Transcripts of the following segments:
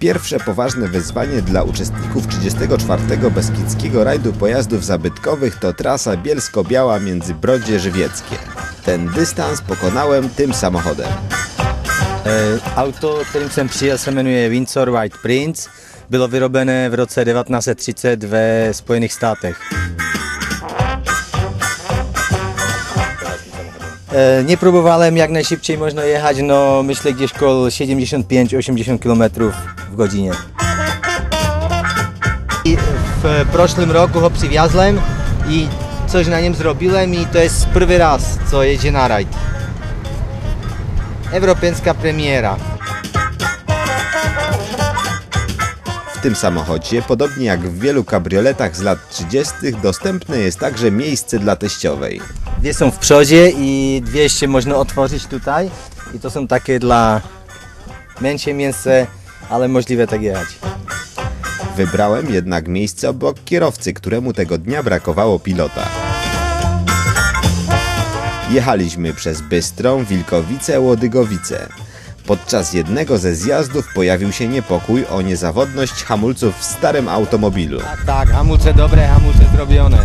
Pierwsze poważne wyzwanie dla uczestników 34. Beskidzkiego Rajdu Pojazdów Zabytkowych to trasa Bielsko-Biała między Brodzie Żywieckie. Ten dystans pokonałem tym samochodem. E, Auto, kterým jsem přijel, se jmenuje Windsor White Prince. Bylo vyrobené v roce 1930 ve Spojených státech. Nie próbowałem jak najszybciej można jechać, no myślę gdzieś koło 75-80 km w godzinie. I w prošlym roku ho přiviazłem i coś na nim zrobiłem i to jest pierwszy raz, co jedzie na rajd. Europejska premiera. W tym samochodzie, podobnie jak w wielu kabrioletach z lat 30., dostępne jest także miejsce dla teściowej. Dwie są w przodzie i dwie jeszcze można otworzyć tutaj. I to są takie dla mniejsze miejsce, ale możliwe tak jechać. Wybrałem jednak miejsce obok kierowcy, któremu tego dnia brakowało pilota. Jechaliśmy przez Bystrą, Wilkowice, Łodygowice. Podczas jednego ze zjazdów pojawił się niepokój o niezawodność hamulców w starym automobilu. Tak, tak, hamulce dobre, hamulce zrobione.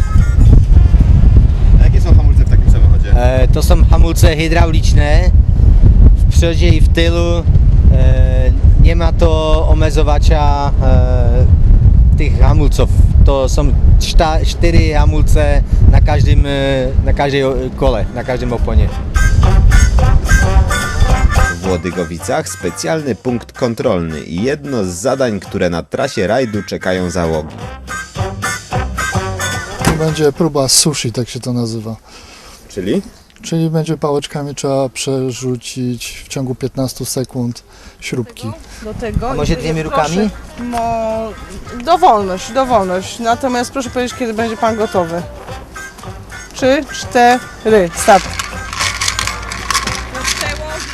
Jakie są hamulce w takim samochodzie? E, to są hamulce hydrauliczne w przodzie i w tylu. E, nie ma to omezowania e, tych hamulców. To są cztery hamulce na każdym, e, na każdej kole, na każdym oponie. W Łodygowicach specjalny punkt kontrolny i jedno z zadań, które na trasie rajdu czekają załogi. To będzie próba sushi, tak się to nazywa. Czyli? Czyli będzie pałeczkami trzeba przerzucić w ciągu 15 sekund śrubki. do tego. A może dwiema rukami? Mo... Dowolność, dowolność. Natomiast proszę powiedzieć, kiedy będzie Pan gotowy. Trzy, cztery, start.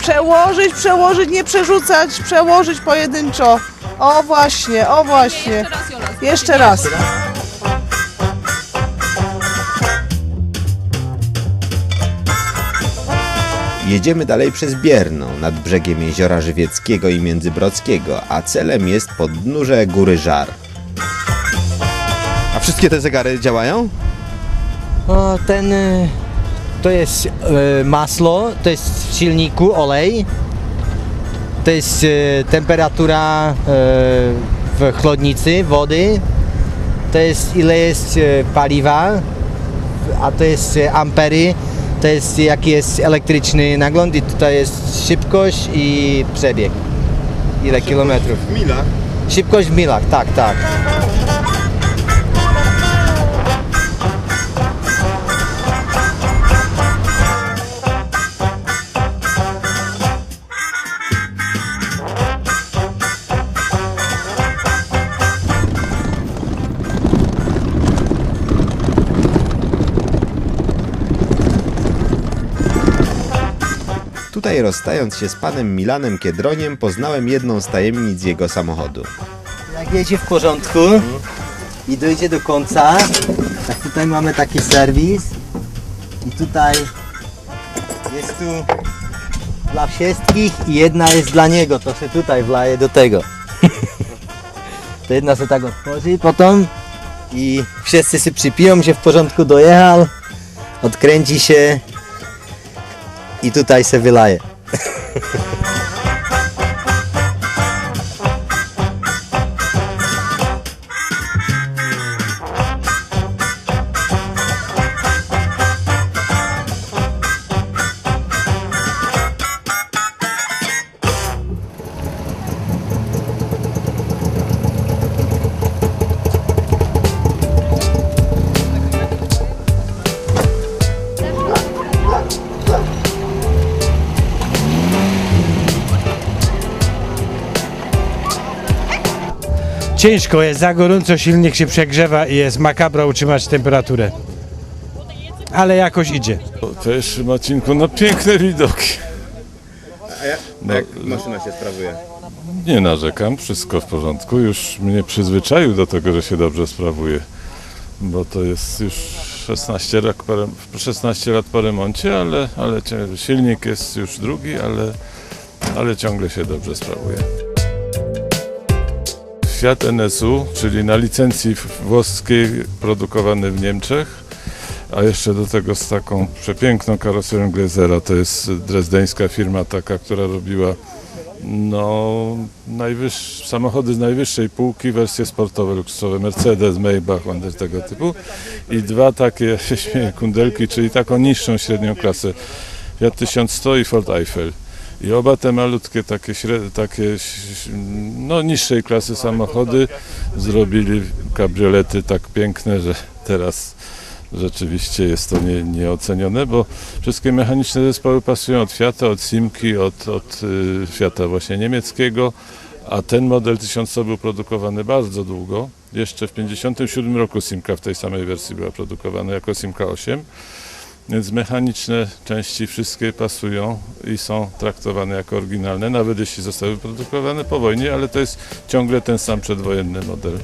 Przełożyć, przełożyć, nie przerzucać, przełożyć pojedynczo. O właśnie, o właśnie. Jeszcze raz. Jedziemy dalej przez Bierną, nad brzegiem Jeziora Żywieckiego i Międzybrodzkiego, a celem jest podnóże Góry Żar. A wszystkie te zegary działają? O, ten e, to jest e, masło, to jest w silniku olej, to jest e, temperatura w chłodnicy wody, to jest ile jest paliwa, a to jest ampery, to jest jaki jest elektryczny nagląd i tutaj jest szybkość i przebieg. Ile kilometrów? W milach. Szybkość w milach, tak, tak. Rozstając się z panem Milanem Kiedroniem poznałem jedną z tajemnic jego samochodu. Jak jedzie w porządku i dojdzie do końca, tak tutaj mamy taki serwis i tutaj jest tu dla wszystkich i jedna jest dla niego, to się tutaj wlaje do tego. to jedna się tak otworzy potem i wszyscy się przypiją, że w porządku dojechał, odkręci się i tutaj się wylaje. Ciężko jest, za gorąco silnik się przegrzewa i jest makabra utrzymać temperaturę. Ale jakoś idzie. Też Marcinku, no piękne widoki. No, jak maszyna się sprawuje? nie narzekam, wszystko w porządku. Już mnie przyzwyczaił do tego, że się dobrze sprawuje. Bo to jest już 16 lat po, rem- 16 lat po remoncie, ale, ale silnik jest już drugi, ale, ale ciągle się dobrze sprawuje. Fiat NSU, czyli na licencji włoskiej produkowany w Niemczech, a jeszcze do tego z taką przepiękną karoserią Glazera. To jest drezdeńska firma taka, która robiła no, samochody z najwyższej półki, wersje sportowe, luksusowe, Mercedes, Maybach, Wander tego typu i dwa takie, śmieję, kundelki, czyli taką niższą średnią klasę, Fiat 1100 i Ford Eiffel. I oba te malutkie, takie, takie no, niższej klasy samochody zrobili kabriolety tak piękne, że teraz rzeczywiście jest to nie, nieocenione, bo wszystkie mechaniczne zespoły pasują od Fiata, od Simki, od, od y, Fiata właśnie niemieckiego, a ten model 1100 był produkowany bardzo długo. Jeszcze w 1957 roku Simka w tej samej wersji była produkowana jako Simka 8. Więc mechaniczne części wszystkie pasują i są traktowane jako oryginalne, nawet jeśli zostały produkowane po wojnie, ale to jest ciągle ten sam przedwojenny model.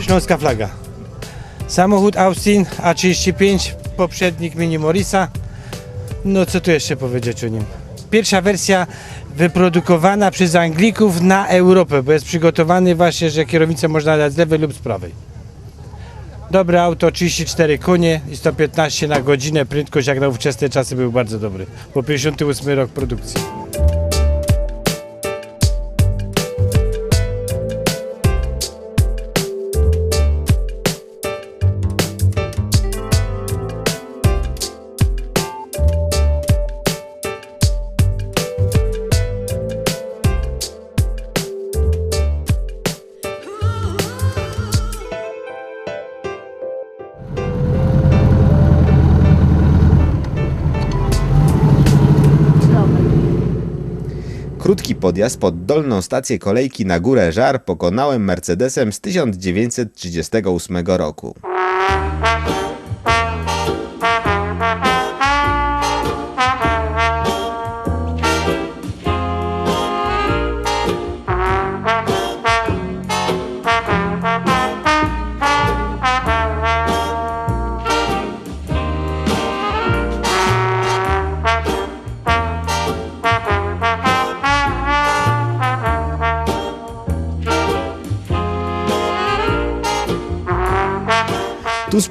Śląska flaga. Samochód Austin A35, poprzednik Mini Morisa. No co tu jeszcze powiedzieć o nim? Pierwsza wersja wyprodukowana przez Anglików na Europę, bo jest przygotowany właśnie, że kierownicę można dać z lewej lub z prawej. Dobre auto, 34 konie i 115 na godzinę, prędkość jak na ówczesne czasy był bardzo dobry, bo 58 rok produkcji. Podjazd pod dolną stację kolejki na górę Żar pokonałem Mercedesem z 1938 roku.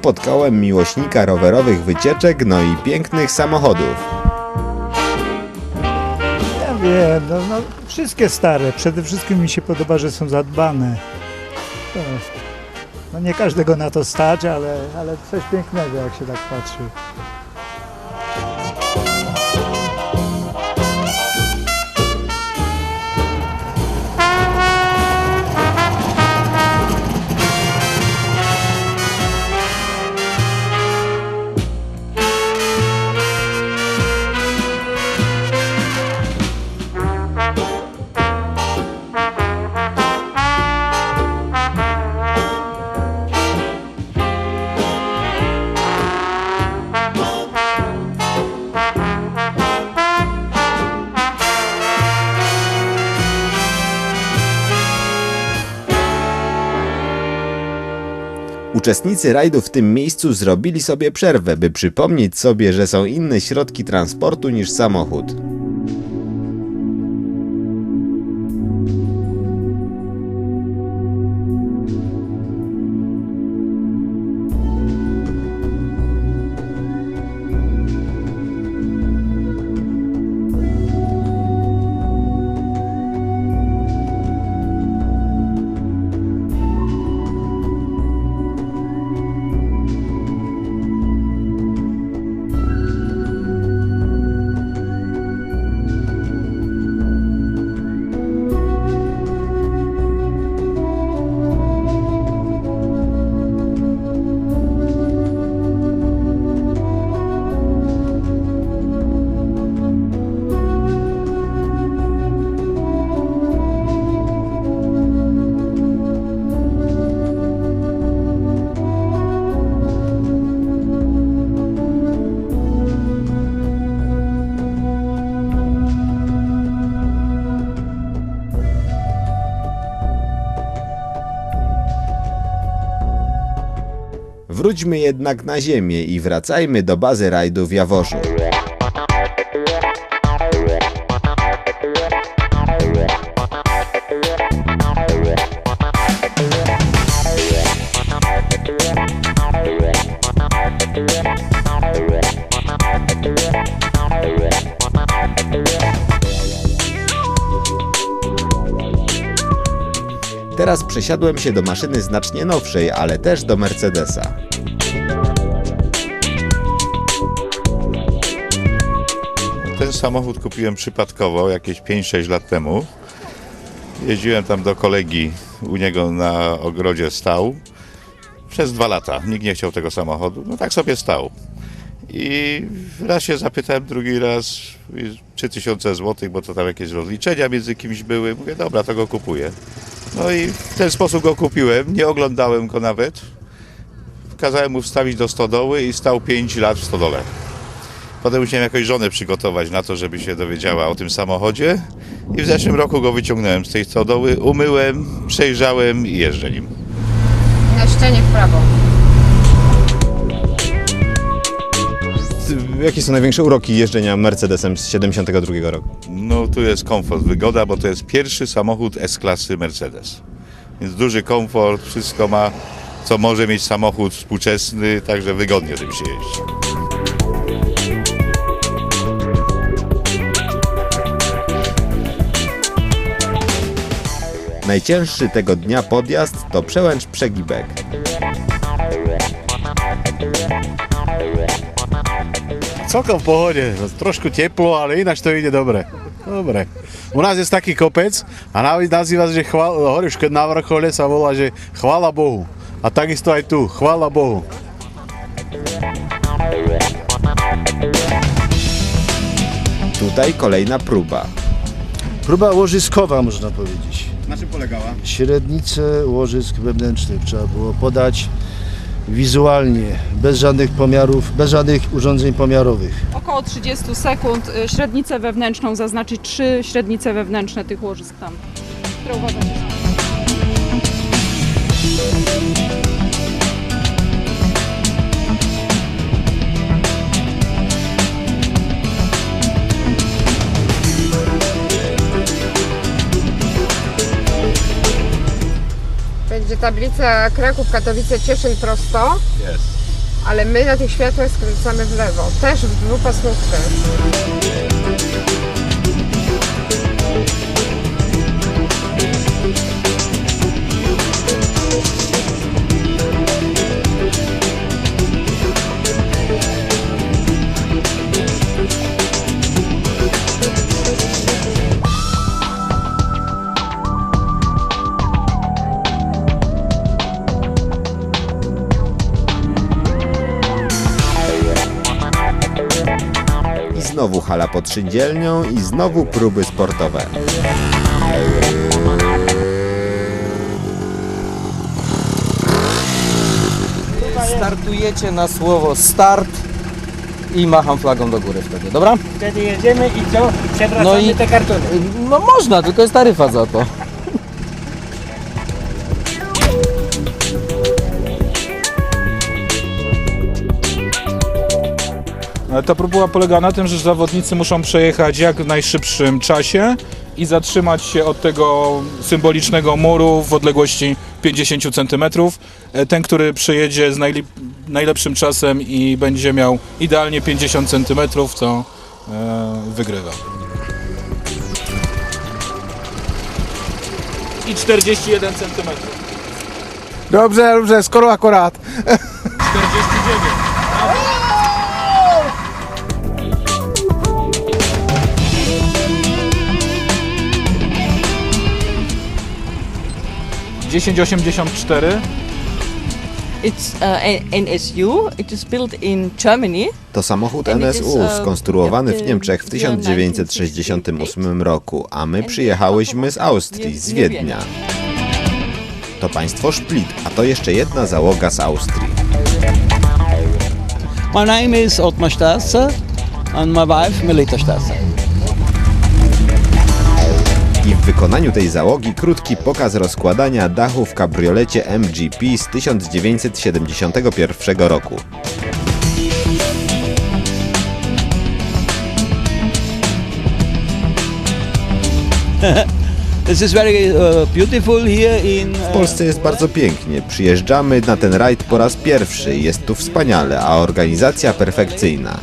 Spotkałem miłośnika rowerowych wycieczek, no i pięknych samochodów. Ja wiem, no, no, wszystkie stare. Przede wszystkim mi się podoba, że są zadbane. No nie każdego na to stać, ale, ale coś pięknego, jak się tak patrzy. Uczestnicy rajdu w tym miejscu zrobili sobie przerwę, by przypomnieć sobie, że są inne środki transportu niż samochód. Wróćmy jednak na ziemię i wracajmy do bazy rajdu w Jaworzu. Teraz przesiadłem się do maszyny znacznie nowszej, ale też do Mercedesa. Ten samochód kupiłem przypadkowo jakieś 5-6 lat temu. Jeździłem tam do kolegi, u niego na ogrodzie stał. Przez dwa lata. Nikt nie chciał tego samochodu. No tak sobie stał. I raz się zapytałem, drugi raz i 3000 zł, bo to tam jakieś rozliczenia między kimś były. Mówię, dobra, to go kupuję. No i w ten sposób go kupiłem. Nie oglądałem go nawet. Kazałem mu wstawić do stodoły i stał 5 lat w stodole. Potem musiałem jakoś żonę przygotować na to, żeby się dowiedziała o tym samochodzie. I w zeszłym roku go wyciągnąłem z tej stodoły, umyłem, przejrzałem i jeżdżę nim. Na ścianie w prawo. Jakie są największe uroki jeżdżenia Mercedesem z 72 roku? No tu jest komfort, wygoda, bo to jest pierwszy samochód S-klasy Mercedes. Więc duży komfort, wszystko ma, co może mieć samochód współczesny, także wygodnie tym się jeździ. Najcięższy tego dnia podjazd to przełęcz Przegibek. Celkom v pohode, trošku teplo, ale ináč to ide dobre. Dobre. U nás je taký kopec a navíc nazýva sa, že chval, hore už keď na vrchole sa volá, že chvála Bohu. A takisto aj tu, chvála Bohu. Tutaj kolejna próba. Próba łożyskowa, można powiedzieć. Na czym polegała? Średnice łożysk wewnętrznych trzeba było podać wizualnie, bez żadnych pomiarów, bez żadnych urządzeń pomiarowych. Około 30 sekund y, średnicę wewnętrzną zaznaczyć trzy średnice wewnętrzne tych łożysk tam. Które uważam, że. Będzie tablica Kraków, Katowice, Cieszyn prosto. Jest. Ale my na tych światłach skręcamy w lewo. Też w dwupasmówkę. Hala pod szyndzielnią i znowu próby sportowe. Startujecie na słowo start i macham flagą do góry wtedy, dobra? Wtedy jedziemy i co? Przewracamy No i- te kartony. No można, tylko jest taryfa za to. Ta próba polega na tym, że zawodnicy muszą przejechać jak w najszybszym czasie i zatrzymać się od tego symbolicznego muru w odległości 50 cm. Ten, który przyjedzie z najlep- najlepszym czasem i będzie miał idealnie 50 cm, to e, wygrywa. I 41 cm. Dobrze, dobrze, skoro akorát. 1084. It's uh, NSU. It is built in Germany. To samochód NSU skonstruowany w Niemczech w 1968 roku, a my przyjechałyśmy z Austrii, z Wiednia. To państwo Szplit, a to jeszcze jedna załoga z Austrii. My name is Otmar Stasser and my wife Melita Stasser. W wykonaniu tej załogi krótki pokaz rozkładania dachu w kabriolecie MGP z 1971 roku. Uh, W Polsce jest bardzo pięknie. Przyjeżdżamy na ten rajd po raz pierwszy. Jest tu wspaniale, a organizacja perfekcyjna.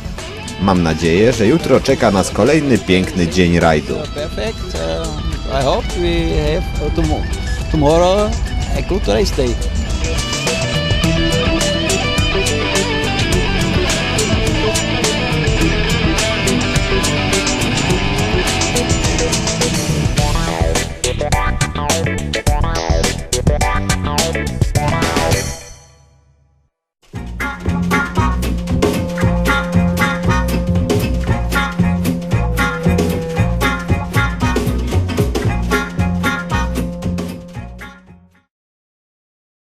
Mam nadzieję, że jutro czeka nas kolejny piękny dzień rajdu. I hope we have uh, tomorrow. tomorrow a race day.